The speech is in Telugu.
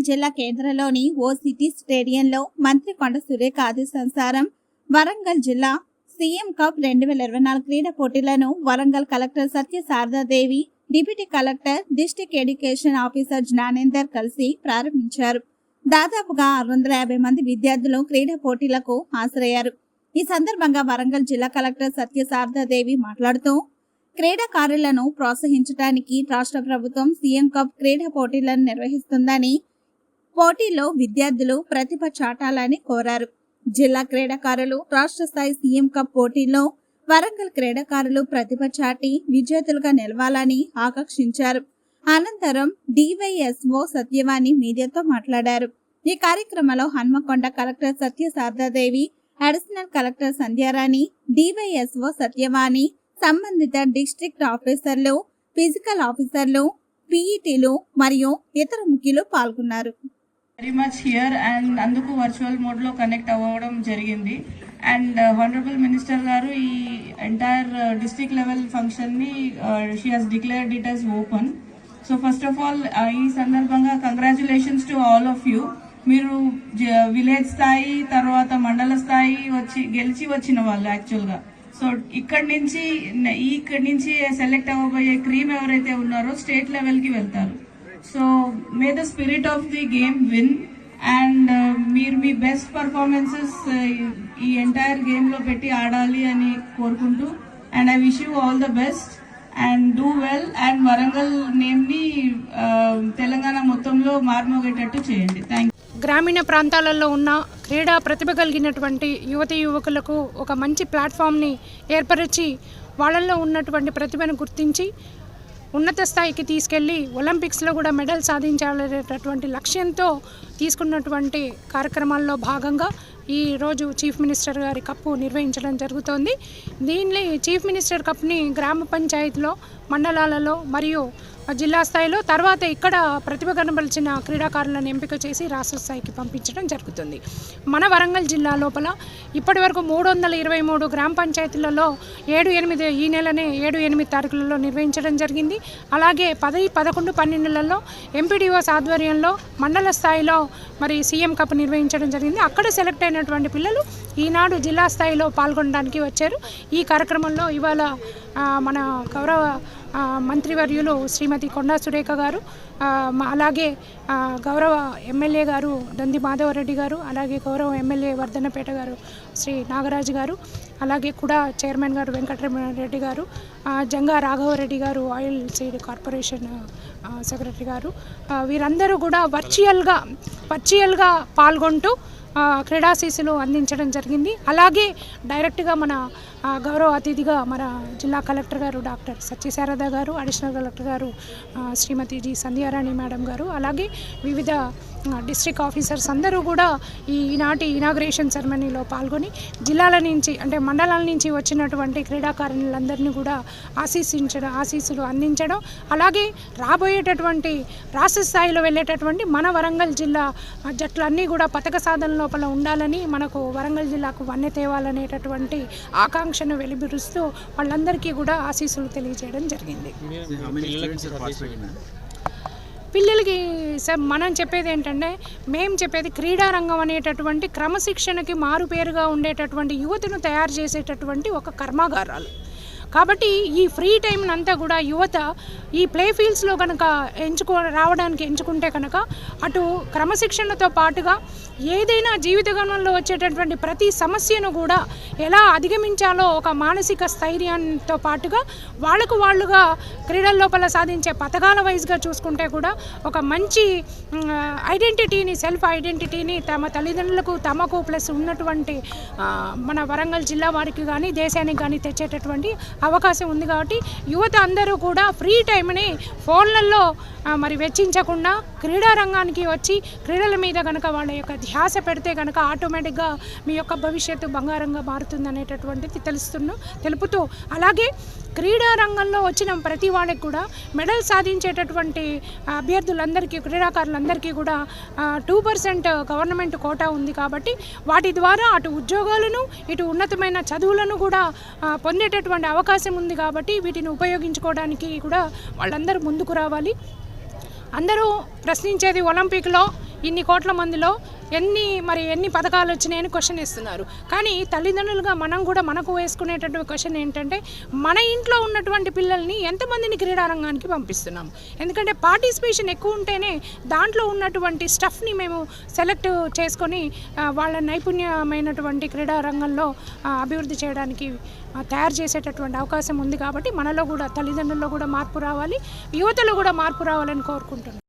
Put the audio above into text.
జిల్లా కేంద్రంలోని ఓ సిటీ స్టేడియంలో మంత్రి కొండ సురేఖ ఆదేశానుసారం వరంగల్ జిల్లా సీఎం కప్ రెండు వేల ఇరవై నాలుగు క్రీడా పోటీలను Warangal collector Satya Saradadevi deputy collector district education officer Gnanender కలిసి ప్రారంభించారు. దాదాపుగా ఆరు వందల యాభై మంది విద్యార్థులు క్రీడా పోటీలకు హాజరయ్యారు. ఈ సందర్భంగా వరంగల్ జిల్లా కలెక్టర్ సత్య శారదాదేవి మాట్లాడుతూ క్రీడాకారులను ప్రోత్సహించడానికి రాష్ట్ర ప్రభుత్వం సీఎం కప్ క్రీడా పోటీలను నిర్వహిస్తుందని పోటీలో విద్యార్థులు ప్రతిభ చాటాలని కోరారు. జిల్లా క్రీడాకారులు రాష్ట్ర స్థాయి సీఎం కప్ పోటీల్లో వరంగల్ క్రీడాకారులు ప్రతిభ చాటి విజేతలుగా నిలవాలని ఆకాంక్షించారు. అనంతరం డివైఎస్ఓ సత్యవాణి మీడియాతో మాట్లాడారు. ఈ కార్యక్రమంలో Hanamkonda collector Satya Saradadevi additional collector Sandhyarani DYSO Satyavani సంబంధిత డిస్ట్రిక్ట్ ఆఫీసర్లు ఫిజికల్ ఆఫీసర్లు పీఈటీలు మరియు ఇతర ముఖ్యులు పాల్గొన్నారు. వెరీ మచ్ హియర్ అండ్ అందుకు వర్చువల్ మోడ్లో కనెక్ట్ అవ్వడం జరిగింది. అండ్ హానరబుల్ మినిస్టర్ గారు ఈ ఎంటైర్ డిస్టిక్ లెవెల్ ఫంక్షన్ని she has declared it as open so first of all ఈ సందర్భంగా congratulations to all of you మీరు విలేజ్ స్థాయి తర్వాత మండల స్థాయి వచ్చి గెలిచి వచ్చిన వాళ్ళు యాక్చువల్గా సో ఇక్కడి నుంచి ఇక్కడి నుంచి సెలెక్ట్ అవ్వబోయే క్రీమ్ ఎవరైతే ఉన్నారో స్టేట్ లెవెల్కి వెళ్తారు. So may the spirit of the game win and మీరు మీ బెస్ట్ పర్ఫార్మెన్సెస్ uh, ఈ ఎంటైర్ గేమ్లో పెట్టి ఆడాలి అని కోరుకుంటూ. And I wish you all the best and do well and Warangal నేమ్ని uh, Telangana మొత్తంలో మార్మోగేటట్టు చేయండి. థ్యాంక్ గ్రామీణ ప్రాంతాలలో ఉన్న క్రీడా ప్రతిభ కలిగినటువంటి యువతి యువకులకు ఒక మంచి ప్లాట్ఫామ్ని ఏర్పరిచి వాళ్ళల్లో ఉన్నటువంటి ప్రతిభను గుర్తించి ఉన్నత స్థాయికి తీసుకెళ్ళి ఒలింపిక్స్లో కూడా మెడల్ సాధించాలనేటటువంటి లక్ష్యంతో తీసుకున్నటువంటి కార్యక్రమాల్లో భాగంగా ఈరోజు చీఫ్ మినిస్టర్ గారి కప్పు నిర్వహించడం జరుగుతోంది. దీనిని చీఫ్ మినిస్టర్ కప్ని గ్రామ పంచాయతీలో మండలాలలో మరియు జిల్లా స్థాయిలో తర్వాత ఇక్కడ ప్రతిభ కనబరిచిన క్రీడాకారులను ఎంపిక చేసి రాష్ట్ర స్థాయికి పంపించడం జరుగుతుంది. మన వరంగల్ జిల్లా లోపల ఇప్పటి వరకు మూడు వందల ఇరవై మూడు గ్రామ పంచాయతీలలో ఏడు ఎనిమిది ఈ నెలనే ఏడు ఎనిమిది తారీఖులలో నిర్వహించడం జరిగింది. అలాగే పది పదకొండు పన్నెండులలో ఎంపీడీఓస్ ఆధ్వర్యంలో మండల స్థాయిలో మరి సీఎం కప్ నిర్వహించడం జరిగింది. అక్కడ సెలెక్ట్ అయినటువంటి పిల్లలు ఈనాడు జిల్లా స్థాయిలో పాల్గొనడానికి వచ్చారు. ఈ కార్యక్రమంలో ఇవాళ మన గౌరవ మంత్రివర్యులు శ్రీమతి కొండా సురేఖ గారు అలాగే గౌరవ ఎమ్మెల్యే గారు దంది మాధవరెడ్డి గారు అలాగే గౌరవ ఎమ్మెల్యే వర్ధన్నపేట గారు శ్రీ నాగరాజు గారు అలాగే కూడా చైర్మన్ గారు వెంకటరమణారెడ్డి గారు జంగా రాఘవరెడ్డి గారు ఆయిల్ సీడ్ కార్పొరేషన్ సెక్రటరీ గారు వీరందరూ కూడా వర్చువల్గా వర్చువల్గా పాల్గొంటూ క్రీడాశీసులు అందించడం జరిగింది. అలాగే డైరెక్ట్గా మన గౌరవ అతిథిగా మన జిల్లా కలెక్టర్ గారు డాక్టర్ సత్యశారద గారు అడిషనల్ కలెక్టర్ గారు శ్రీమతి జి సంధ్యారాణి మేడం గారు అలాగే వివిధ డిస్ట్రిక్ట్ ఆఫీసర్స్ అందరూ కూడా ఈనాటి ఇనాగ్రేషన్ సెరమనీలో పాల్గొని జిల్లాల నుంచి అంటే మండలాల నుంచి వచ్చినటువంటి క్రీడాకారులందరినీ కూడా ఆశీస్సించడం ఆశీస్సులు అందించడం అలాగే రాబోయేటటువంటి రాష్ట్ర స్థాయిలో వెళ్ళేటటువంటి మన వరంగల్ జిల్లా జట్లన్నీ కూడా పథక సాధన లోపల ఉండాలని మనకు వరంగల్ జిల్లాకు వన్నె తేవాలనేటటువంటి ఆకాంక్షను వెలిబిరుస్తూ వాళ్ళందరికీ కూడా ఆశీస్సులు తెలియజేయడం జరిగింది. పిల్లలకి సార్ మనం చెప్పేది ఏంటంటే మేము చెప్పేది క్రీడారంగం అనేటటువంటి క్రమశిక్షణకి మారుపేరుగా ఉండేటటువంటి యువతను తయారు చేసేటటువంటి ఒక కర్మాగారాలు. కాబట్టి ఈ ఫ్రీ టైం అంతా కూడా యువత ఈ ప్లే ఫీల్డ్స్లో కనుక ఎంచుకో రావడానికి ఎంచుకుంటే కనుక అటు క్రమశిక్షణతో పాటుగా ఏదైనా జీవితగమనంలో వచ్చేటటువంటి ప్రతి సమస్యను కూడా ఎలా అధిగమించాలో ఒక మానసిక స్థైర్యంతో పాటుగా వాళ్ళకు వాళ్ళుగా క్రీడల లోపల సాధించే పథకాల వైజ్గా చూసుకుంటే కూడా ఒక మంచి ఐడెంటిటీని సెల్ఫ్ ఐడెంటిటీని తమ తల్లిదండ్రులకు తమకు ప్లస్ ఉన్నటువంటి మన వరంగల్ జిల్లా వారికి కానీ దేశానికి కానీ తెచ్చేటటువంటి అవకాశం ఉంది కాబట్టి యువత అందరూ కూడా ఫ్రీ టైంని ఫోన్లలో మరి వెచ్చించకుండా క్రీడా రంగానికి వచ్చి క్రీడల మీద కనుక వాళ్ళ యొక్క ధ్యాస పెడితే కనుక ఆటోమేటిక్గా మీ యొక్క భవిష్యత్తు బంగారంగా మారుతుంది అనేటటువంటిది తెలుస్తున్నాం తెలుపుతూ అలాగే క్రీడా రంగంలో వచ్చిన ప్రతి వాళ్ళకి కూడా మెడల్ సాధించేటటువంటి అభ్యర్థులందరికీ క్రీడాకారులందరికీ కూడా టూ పర్సెంట్ గవర్నమెంట్ కోటా ఉంది కాబట్టి వాటి ద్వారా అటు ఉద్యోగాలను ఇటు ఉన్నతమైన చదువులను కూడా పొందేటటువంటి అవకాశం ఉంది కాబట్టి వీటిని ఉపయోగించుకోవడానికి కూడా వాళ్ళందరూ ముందుకు రావాలి. అందరూ ప్రశ్నించేది ఒలింపిక్లో ఇన్ని కోట్ల మందిలో ఎన్ని మరి ఎన్ని పథకాలు వచ్చినాయని క్వశ్చన్ ఇస్తున్నారు కానీ తల్లిదండ్రులుగా మనం కూడా మనకు వేసుకునేటటువంటి క్వశ్చన్ ఏంటంటే మన ఇంట్లో ఉన్నటువంటి పిల్లల్ని ఎంతమందిని క్రీడారంగానికి పంపిస్తున్నాం? ఎందుకంటే పార్టిసిపేషన్ ఎక్కువ ఉంటేనే దాంట్లో ఉన్నటువంటి స్టఫ్ని మేము సెలెక్ట్ చేసుకొని వాళ్ళ నైపుణ్యమైనటువంటి క్రీడా రంగంలో అభివృద్ధి చేయడానికి తయారు చేసేటటువంటి అవకాశం ఉంది కాబట్టి మనలో కూడా తల్లిదండ్రుల్లో కూడా మార్పు రావాలి యువతలో కూడా మార్పు రావాలని కోరుకుంటున్నాను